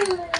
হাদি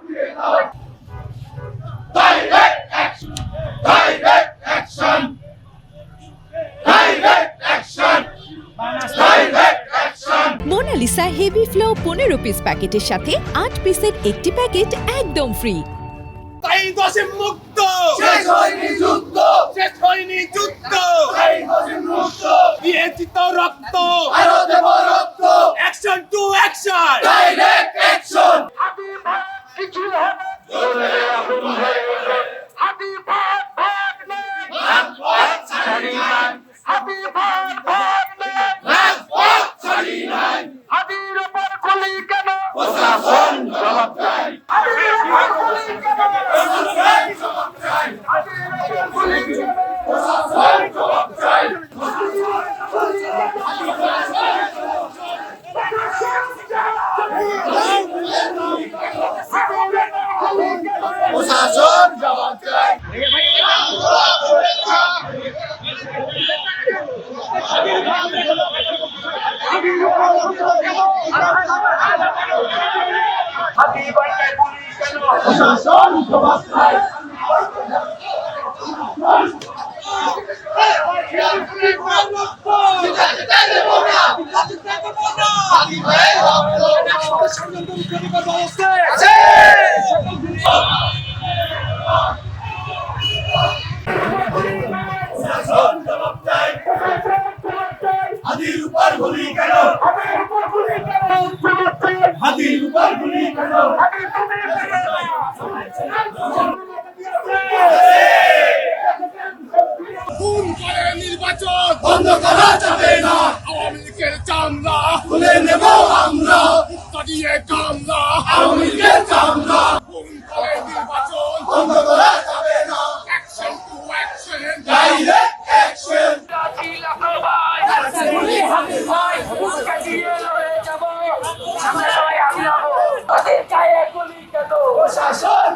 Monalisa heavy flow পনেরো piece প্যাকেটের সাথে আট পিসের একটি প্যাকেট একদম ফ্রি তাই দশে মুক্ত? শেষ হয়নি যুদ্ধ। শেষ হয়নি যুদ্ধ। তাই দশে মুক্ত? দিয়েছি তো রক্ত। আরও দেব রক্ত। Action to action direct action প্রশাসন জবাব চাই প্রশাসন জবাব চাই হাতি ভাইকে গুলি কেন প্রশাসন জবাব চাই প্রশাসন জবাব চাই হাতির উপর গুলি কেন? হাতির উপর গুলি কেন? নির্বাচন। বন্ধ করা যাবে না। আওয়ামী লীগের চামড়া তুলে নেব আমরা। কাটিয়ে আওয়ামী লীগের চামড়া খুন করে নির্বাচন বন্ধ করা যাবে না action to action direct action প্রশাসন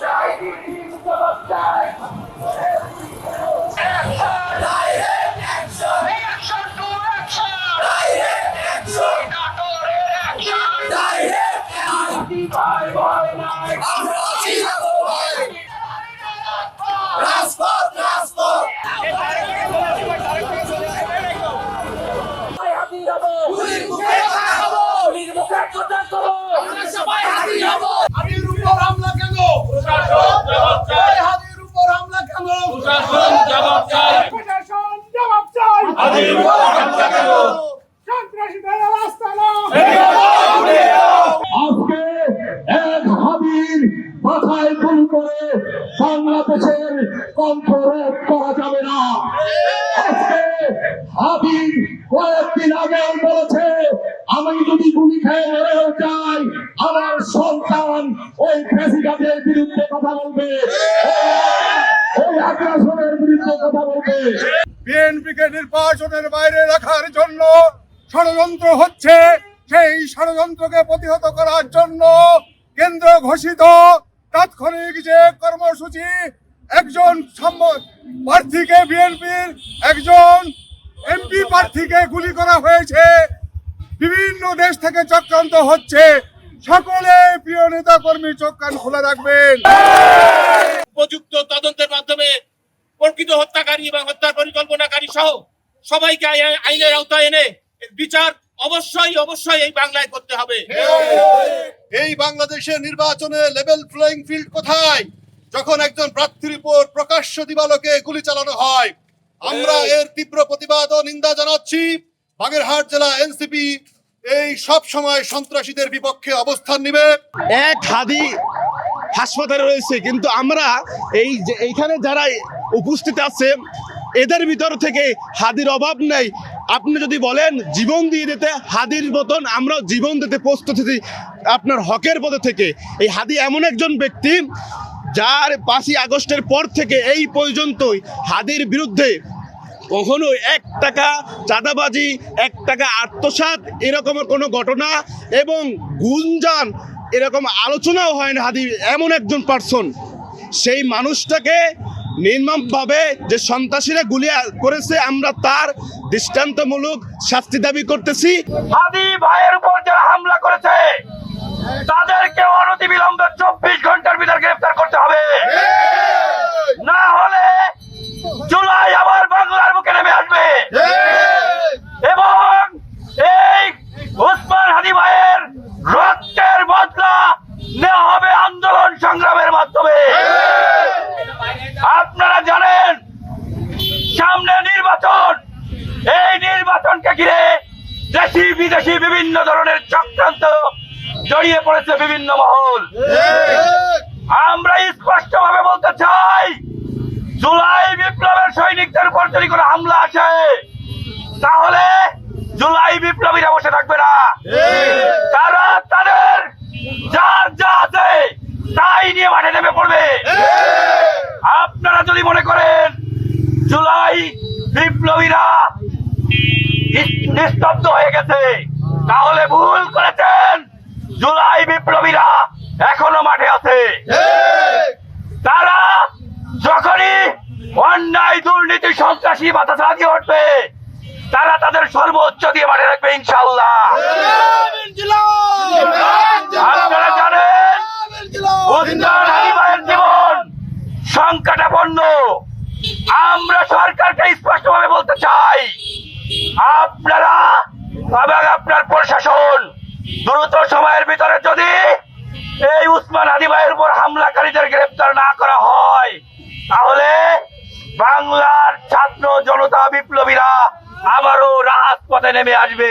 ডাইরেক্ট আজকে এক হাবির মাথায় বলেছে, আমি যদি গুলি খেয়ে মরেও যাই, আমার সন্তান ওই প্রেসিডেন্টের বিরুদ্ধে কথা বলবে। ওই আগ্রাসনের বিরুদ্ধে বিএনপিকে নির্বাচনের বাইরে রাখার জন্য ষড়যন্ত্র হচ্ছে, সেই ষড়যন্ত্রকে প্রতিহত করার জন্য কেন্দ্র ঘোষিত তাৎক্ষণিক যে কর্মসূচি, একজন প্রার্থীকে বিএনপির একজন এমপি প্রার্থীকে গুলি করা হয়েছে, বিভিন্ন দেশ থেকে চক্রান্ত হচ্ছে। সকলে প্রিয় নেতা কর্মী চোখ কান খোলা রাখবেন। উপযুক্ত তদন্তের মাধ্যমে প্রকৃত হত্যাকারী এবং হত্যার পরিকল্পনাকারী সহ সবাইকে আইনের আওতায় এনে বিচার অবশ্যই অবশ্যই এই বাংলায় করতে হবে। এই বাংলাদেশের নির্বাচনে লেভেল প্লেইং ফিল্ড কোথায়? যখন একজন প্রার্থী প্রকাশ্য দিবালোকে গুলি চালানো হয় আমরা এর তীব্র প্রতিবাদ ও নিন্দা জানাচ্ছি। বাগেরহাট জেলা এনসিপি এই সব সময় সন্ত্রাসীদের বিপক্ষে অবস্থান নিবে। এক হাদি হাসপাতালে রয়েছে, কিন্তু আমরা এই যে এইখানে যারা উপস্থিত আছে, এদের ভিতর থেকে হাদির অভাব নেই। আপনি যদি বলেন জীবন দিয়ে দিতে হাদির মতন আমরা জীবন দিতে প্রস্তুত আপনার হকের পদে থেকে। এই হাদি এমন একজন ব্যক্তি, যার পাঁচই আগস্টের পর থেকে এই পর্যন্তই হাদির বিরুদ্ধে কখনো এক টাকা চাঁদাবাজি, এক টাকা আত্মসাৎ এরকমের কোনো ঘটনা এবং গুঞ্জান এরকম আলোচনাও হয় না হাদি, এমন একজন পার্সন সেই মানুষটাকে নির্মমভাবে যে সন্ত্রাসীরা গুলি করেছে, আমরা তার দৃষ্টান্তমূলক শাস্তি দাবি করতেছি। হাদি ভাইয়ের উপর যারা হামলা করেছে, তাদেরকে অনতি বিলম্বে চব্বিশ ঘণ্টার ভিতর গ্রেফতার করতে হবে না হলে জুলাই আবার বাংলার বুকে নেমে আসবে এবং এই উসমান হাদি ভাইয়ের রক্তের বদলা নেওয়া হবে আন্দোলন সংগ্রামের মাধ্যমে। আপনারা জানেন সামনে নির্বাচন এই নির্বাচনকে ঘিরে দেশি বিদেশি বিভিন্ন ধরনের চক্রান্ত জড়িয়ে পড়েছে বিভিন্ন মহল। আমরা স্পষ্ট ভাবে বলতে চাই জুলাই বিপ্লবের সৈনিকদের উপর যদি কোনো হামলা আসে তাহলে জুলাই বিপ্লবীরা বসে থাকবে না তারা তাদের যার যা আছে তাই নিয়ে মাঠে নেমে পড়বে আপনারা যদি মনে করেন, জুলাই বিপ্লবীরা নিস্তব্ধ হয়ে গেছে। তাহলে ভুল করেছেন। জুলাই বিপ্লবীরা এখনও মাঠে আছে। তারা যখনই অন্যায়, দুর্নীতি, সন্ত্রাসী দিয়ে উঠবে তারা তাদের সর্বোচ্চ দিয়ে মাঠে রাখবে ইনশাল্লাহ আপনারা জানেন উদ্যান হালিমায়ের জীবন সংকটাপন্ন আমরা সরকারকে স্পষ্টভাবে বলতে চাই আপনারা এবং আপনার প্রশাসন দ্রুত সময়ের ভিতরে যদি এই উসমান আদি ভাইয়ের উপর হামলাকারীদের গ্রেপ্তার না করা হয়, তাহলে বাংলার ছাত্র জনতা বিপ্লবীরা আবারও রাজপথে নেমে আসবে।